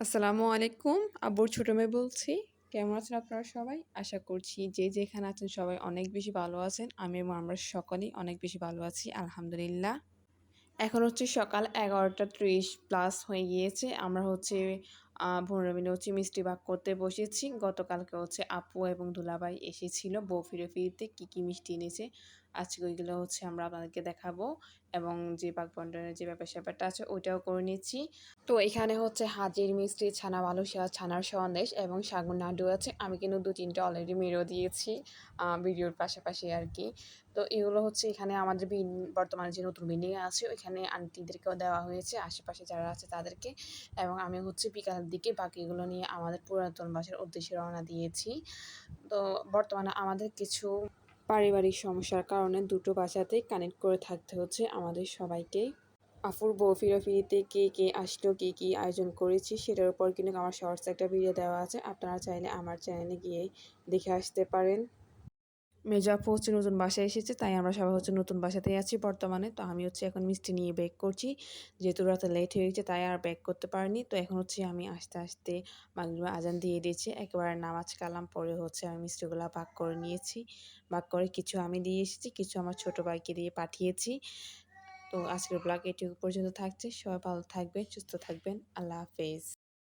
আসসালামু আলাইকুম। আব্বুর ছোট মেয়ে বলছি। কেমন আছেন আপনারা সবাই? আশা করছি যে যেখানে আছেন সবাই অনেক বেশি ভালো আছেন। আমি এবং আমরা সকলেই অনেক বেশি ভালো আছি, আলহামদুলিল্লাহ। এখন হচ্ছে সকাল এগারোটা ত্রিশ প্লাস হয়ে গিয়েছে। আমরা হচ্ছে পনেরো মিনিট হচ্ছে মিষ্টি ভাগ করতে বসেছি। গতকালকে হচ্ছে আপু এবং দুলাভাই এসেছিল বউ ফিরে ফিরতে কী কী মিষ্টি এনেছে। আজকে ওইগুলো হচ্ছে আমরা আপনাদেরকে দেখাবো এবং যে বাঘ বন্টনের যে ব্যাপার স্যাপারটা আছে ওইটাও করে নিচ্ছি। তো এখানে হচ্ছে হাজির মিষ্টি, ছানা বালুশা ছানার সন্দেশ এবং সাগুন নাডু আছে। আমি কিন্তু দু তিনটা অলরেডি মেরেও দিয়েছি ভিডিওর পাশাপাশি আর কি। তো এগুলো হচ্ছে এখানে আমাদের বর্তমানে যে নতুন বিল্ডিং আছে, ওইখানে আন্টিদেরকেও দেওয়া হয়েছে, আশেপাশে যারা আছে তাদেরকে। এবং আমি হচ্ছে বিকালের দিকে বাকিগুলো নিয়ে আমাদের পুরাতন বাসার উদ্দেশ্যে রওনা দিয়েছি। তো বর্তমানে আমাদের কিছু পারিবারিক সমস্যার কারণে দুটো বাসাতেই কানেক্ট করে থাকতে হচ্ছে আমাদের সবাইকে। আফুর বউ ফিরিতে কে কে আসলো, কে কী আয়োজন করেছি সেটার উপর কিন্তু আমার শর্টস একটা ভিডিও দেওয়া আছে। আপনারা চাইলে আমার চ্যানেলে গিয়ে দেখে আসতে পারেন। মেজাপু হচ্ছে নতুন বাসায় এসেছে, তাই আমরা সবাই হচ্ছে নতুন বাসাতেই আছি বর্তমানে। তো আমি হচ্ছে এখন মিষ্টি নিয়ে বেক করছি। যেহেতু রাতে লেট হয়ে গেছে, তাই আর বেক করতে পারিনি। তো এখন হচ্ছে আমি আস্তে আস্তে মাগরিব আজান দিয়ে দিয়েছি। একেবারে নামাজ কালাম পরে হচ্ছে আমি মিষ্টিগুলো ভাগ করে নিয়েছি। ভাগ করে কিছু আমি দিয়ে এসেছি, কিছু আমার ছোট ভাইকে দিয়ে পাঠিয়েছি। তো আজকের ব্লগ এটুকু পর্যন্ত থাকছে। সবাই ভালো থাকবেন, সুস্থ থাকবেন। আল্লাহ হাফেজ।